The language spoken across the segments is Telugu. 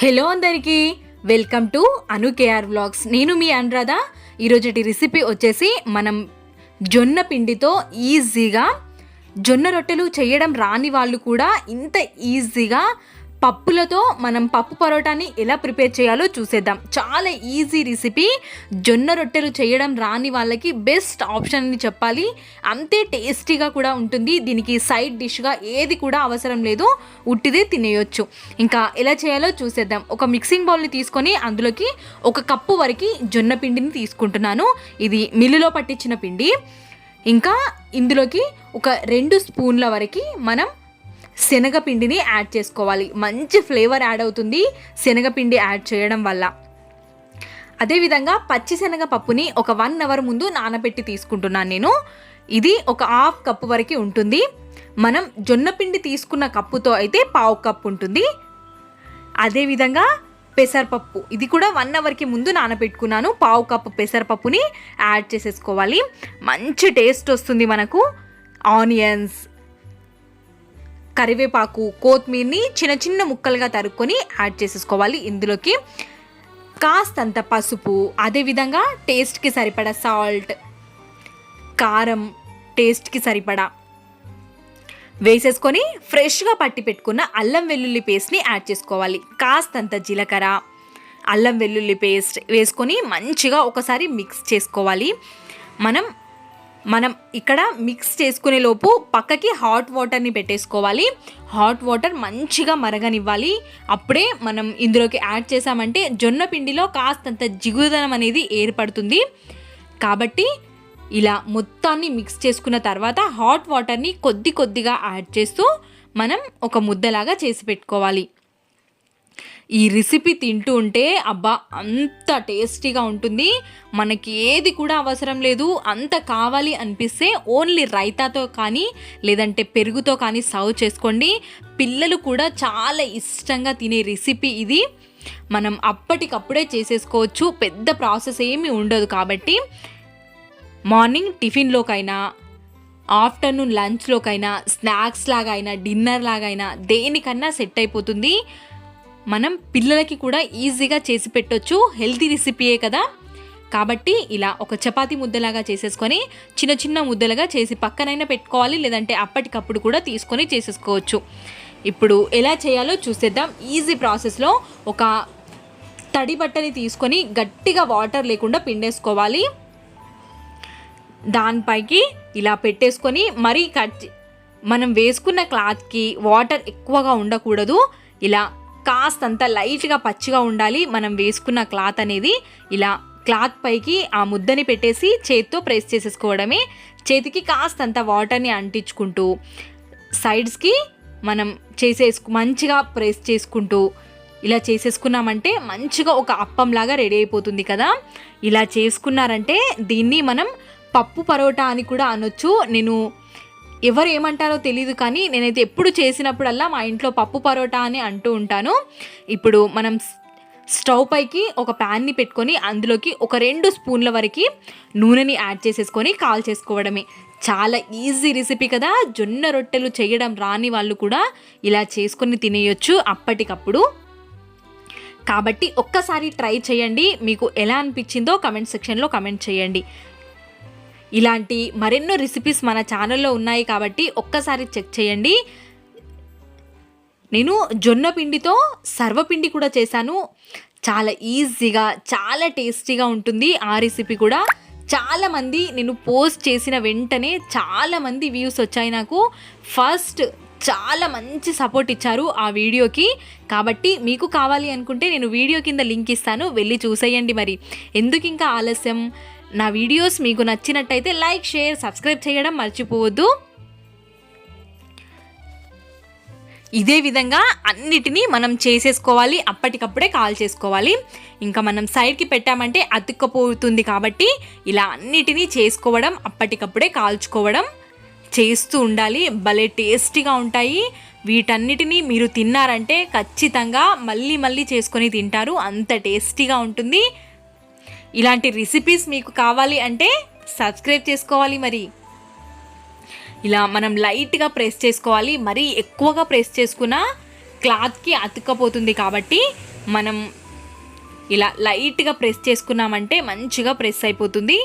హలో అందరికీ welcome to Anu KR vlogs. నేను మీ అనురాధ. ఈరోజటి రెసిపీ వచ్చేసి మనం జొన్న పిండితో ఈజీగా జొన్న రొట్టెలు చేయడం రాని వాళ్ళు కూడా ఇంత ఈజీగా పప్పులతో మనం పప్పు పరోటాని ఎలా ప్రిపేర్ చేయాలో చూసేద్దాం. చాలా ఈజీ రెసిపీ. జొన్న రొట్టెలు చేయడం రాని వాళ్ళకి బెస్ట్ ఆప్షన్ అని చెప్పాలి. అంతే టేస్టీగా కూడా ఉంటుంది. దీనికి సైడ్ డిష్గా ఏది కూడా అవసరం లేదు. ఉట్టిదే తినేయొచ్చు. ఇంకా ఎలా చేయాలో చూసేద్దాం. ఒక మిక్సింగ్ బౌల్ని తీసుకొని అందులోకి ఒక కప్పు వరకు జొన్న పిండిని తీసుకుంటున్నాను. ఇది మిల్లులో పట్టించిన పిండి. ఇంకా ఇందులోకి ఒక రెండు స్పూన్ల వరకు మనం శనగపిండిని యాడ్ చేసుకోవాలి. మంచి ఫ్లేవర్ యాడ్ అవుతుంది శనగపిండి యాడ్ చేయడం వల్ల. అదేవిధంగా పచ్చిశనగ పప్పుని ఒక వన్ అవర్ ముందు నానబెట్టి తీసుకుంటున్నాను నేను. ఇది ఒక హాఫ్ కప్పు వరకు ఉంటుంది. మనం జొన్నపిండి తీసుకున్న కప్పుతో అయితే పావు కప్పు ఉంటుంది. అదేవిధంగా పెసరపప్పు. ఇది కూడా వన్ అవర్కి ముందు నానబెట్టుకున్నాను. పావు కప్పు పెసరపప్పుని యాడ్ చేసేసుకోవాలి. మంచి టేస్ట్ వస్తుంది మనకు. ఆనియన్స్ కరివేపాకు కొత్తిమీర్ని చిన్న చిన్న ముక్కలుగా తరుక్కొని యాడ్ చేసేసుకోవాలి. ఇందులోకి కాస్తంత పసుపు అదేవిధంగా టేస్ట్కి సరిపడా సాల్ట్ కారం టేస్ట్కి సరిపడా వేసేసుకొని ఫ్రెష్గా పట్టి పెట్టుకున్న అల్లం వెల్లుల్లి పేస్ట్ని యాడ్ చేసుకోవాలి. కాస్తంత జీలకర్ర అల్లం వెల్లుల్లి పేస్ట్ వేసుకొని మంచిగా ఒకసారి మిక్స్ చేసుకోవాలి. మనం మనం ఇక్కడ మిక్స్ చేసుకునే లోపు పక్కకి హాట్ వాటర్ని పెట్టేసుకోవాలి. హాట్ వాటర్ మంచిగా మరగనివ్వాలి. అప్పుడే మనం ఇందులోకి యాడ్ చేసామంటే జొన్న పిండిలో కాస్తంత జిగుదనం అనేది ఏర్పడుతుంది. కాబట్టి ఇలా మొత్తాన్ని మిక్స్ చేసుకున్న తర్వాత హాట్ వాటర్ని కొద్ది కొద్దిగా యాడ్ చేస్తూ మనం ఒక ముద్దలాగా చేసి పెట్టుకోవాలి. ఈ రెసిపీ తింటూ ఉంటే అబ్బా అంత టేస్టీగా ఉంటుంది. మనకి ఏది కూడా అవసరం లేదు. అంత కావాలి అనిపిస్తే ఓన్లీ రైతాతో కానీ లేదంటే పెరుగుతో కానీ సర్వ్ చేసుకోండి. పిల్లలు కూడా చాలా ఇష్టంగా తినే రెసిపీ ఇది. మనం అప్పటికప్పుడే చేసేసుకోవచ్చు. పెద్ద ప్రాసెస్ ఏమీ ఉండదు కాబట్టి. మార్నింగ్ టిఫిన్లోకైనా ఆఫ్టర్నూన్ లంచ్లోకైనా స్నాక్స్ లాగా అయినా డిన్నర్ లాగా అయినా దేనికన్నా సెట్ అయిపోతుంది. మనం పిల్లలకి కూడా ఈజీగా చేసి పెట్టొచ్చు హెల్తీ రెసిపీయే కదా. కాబట్టి ఇలా ఒక చపాతి ముద్దలాగా చేసేసుకొని చిన్న చిన్న ముద్దలుగా చేసి పక్కనైనా పెట్టుకోవాలి లేదంటే అప్పటికప్పుడు కూడా తీసుకొని చేసేసుకోవచ్చు. ఇప్పుడు ఎలా చేయాలో చూసేద్దాం. ఈజీ ప్రాసెస్లో ఒక తడి బట్టని తీసుకొని గట్టిగా వాటర్ లేకుండా పిండేసుకోవాలి. దానిపైకి ఇలా పెట్టేసుకొని మరీ కట్ మనం వేసుకున్న క్లాత్కి వాటర్ ఎక్కువగా ఉండకూడదు. ఇలా కాస్తంత లైట్గా పచ్చిగా ఉండాలి. మనం వేసుకున్న క్లాత్ అనేది ఇలా క్లాత్ పైకి ఆ ముద్దని పెట్టేసి చేత్తో ప్రెస్ చేసేసుకోవడమే. చేతికి కాస్తంత వాటర్ని అంటించుకుంటూ సైడ్స్కి మనం చేసేసుకు మంచిగా ప్రెస్ చేసుకుంటూ ఇలా చేసేసుకున్నామంటే మంచిగా ఒక అప్పంలాగా రెడీ అయిపోతుంది కదా. ఇలా చేసుకున్నారంటే దీన్ని మనం పప్పు పరోటా అని కూడా అనొచ్చు. నేను ఎవరు ఏమంటారో తెలియదు కానీ నేనైతే ఎప్పుడు చేసినప్పుడల్లా మా ఇంట్లో పప్పు పరోటా అని అంటూ ఉంటాను. ఇప్పుడు మనం స్టవ్ పైకి ఒక ప్యాన్ని పెట్టుకొని అందులోకి ఒక రెండు స్పూన్ల వరకు నూనెని యాడ్ చేసేసుకొని కాల్ చేసుకోవడమే. చాలా ఈజీ రెసిపీ కదా. జొన్న రొట్టెలు చేయడం రాని వాళ్ళు కూడా ఇలా చేసుకొని తినేయొచ్చు అప్పటికప్పుడు. కాబట్టి ఒక్కసారి ట్రై చేయండి. మీకు ఎలా అనిపించిందో కమెంట్ సెక్షన్లో కమెంట్ చేయండి. ఇలాంటి మరెన్నో రెసిపీస్ మన ఛానల్లో ఉన్నాయి కాబట్టి ఒక్కసారి చెక్ చేయండి. నేను జొన్న పిండితో సర్వపిండి కూడా చేశాను. చాలా ఈజీగా చాలా టేస్టీగా ఉంటుంది ఆ రెసిపీ కూడా. చాలామంది నేను పోస్ట్ చేసిన వెంటనే చాలామంది వ్యూస్ వచ్చాయి నాకు. ఫస్ట్ చాలా మంచి సపోర్ట్ ఇచ్చారు ఆ వీడియోకి కాబట్టి మీకు కావాలి అనుకుంటే నేను వీడియో కింద లింక్ ఇస్తాను. వెళ్ళి చూసేయండి మరి. ఎందుకు ఇంకా ఆలస్యం? నా వీడియోస్ మీకు నచ్చినట్టయితే లైక్ షేర్ సబ్స్క్రైబ్ చేయడం మర్చిపోవద్దు. ఇదే విధంగా అన్నిటినీ మనం చేసేసుకోవాలి అప్పటికప్పుడే కాల్ చేసుకోవాలి. ఇంకా మనం సైడ్కి పెట్టామంటే అతుక్కపోతుంది కాబట్టి ఇలా అన్నిటినీ చేసుకోవడం అప్పటికప్పుడే కాల్చుకోవడం చేస్తూ ఉండాలి. భలే టేస్టీగా ఉంటాయి. వీటన్నిటినీ మీరు తిన్నారంటే ఖచ్చితంగా మళ్ళీ మళ్ళీ చేసుకొని తింటారు. అంత టేస్టీగా ఉంటుంది. ఇలాంటి రెసిపీస్ మీకు కావాలి అంటే సబ్స్క్రైబ్ చేసుకోవాలి మరి. ఇలా మనం లైట్గా ప్రెస్ చేసుకోవాలి. మరీ ఎక్కువగా ప్రెస్ చేసుకున్న క్లాత్కి అతుక్కపోతుంది కాబట్టి మనం ఇలా లైట్గా ప్రెస్ చేసుకున్నామంటే మంచిగా ప్రెస్ అయిపోతుంది.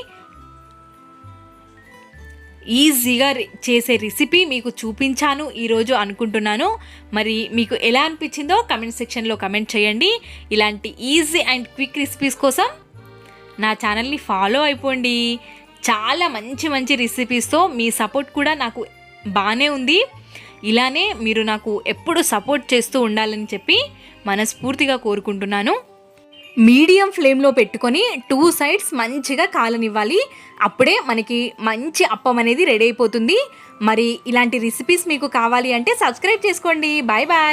ఈజీగా చేసే రెసిపీ మీకు చూపించాను ఈరోజు అనుకుంటున్నాను. మరి మీకు ఎలా అనిపించిందో కమెంట్ సెక్షన్లో కమెంట్ చేయండి. ఇలాంటి ఈజీ అండ్ క్విక్ రెసిపీస్ కోసం నా ఛానల్ని ఫాలో అయిపోండి. చాలా మంచి మంచి రెసిపీస్తో మీ సపోర్ట్ కూడా నాకు బాగానే ఉంది. ఇలానే మీరు నాకు ఎప్పుడు సపోర్ట్ చేస్తూ ఉండాలని చెప్పి మనస్ఫూర్తిగా కోరుకుంటున్నాను. మీడియం ఫ్లేమ్లో పెట్టుకొని టూ సైడ్స్ మంచిగా కాలనివ్వాలి. అప్పుడే మనకి మంచి అప్పం అనేది రెడీ అయిపోతుంది. మరి ఇలాంటి రెసిపీస్ మీకు కావాలి అంటే సబ్స్క్రైబ్ చేసుకోండి. Bye bye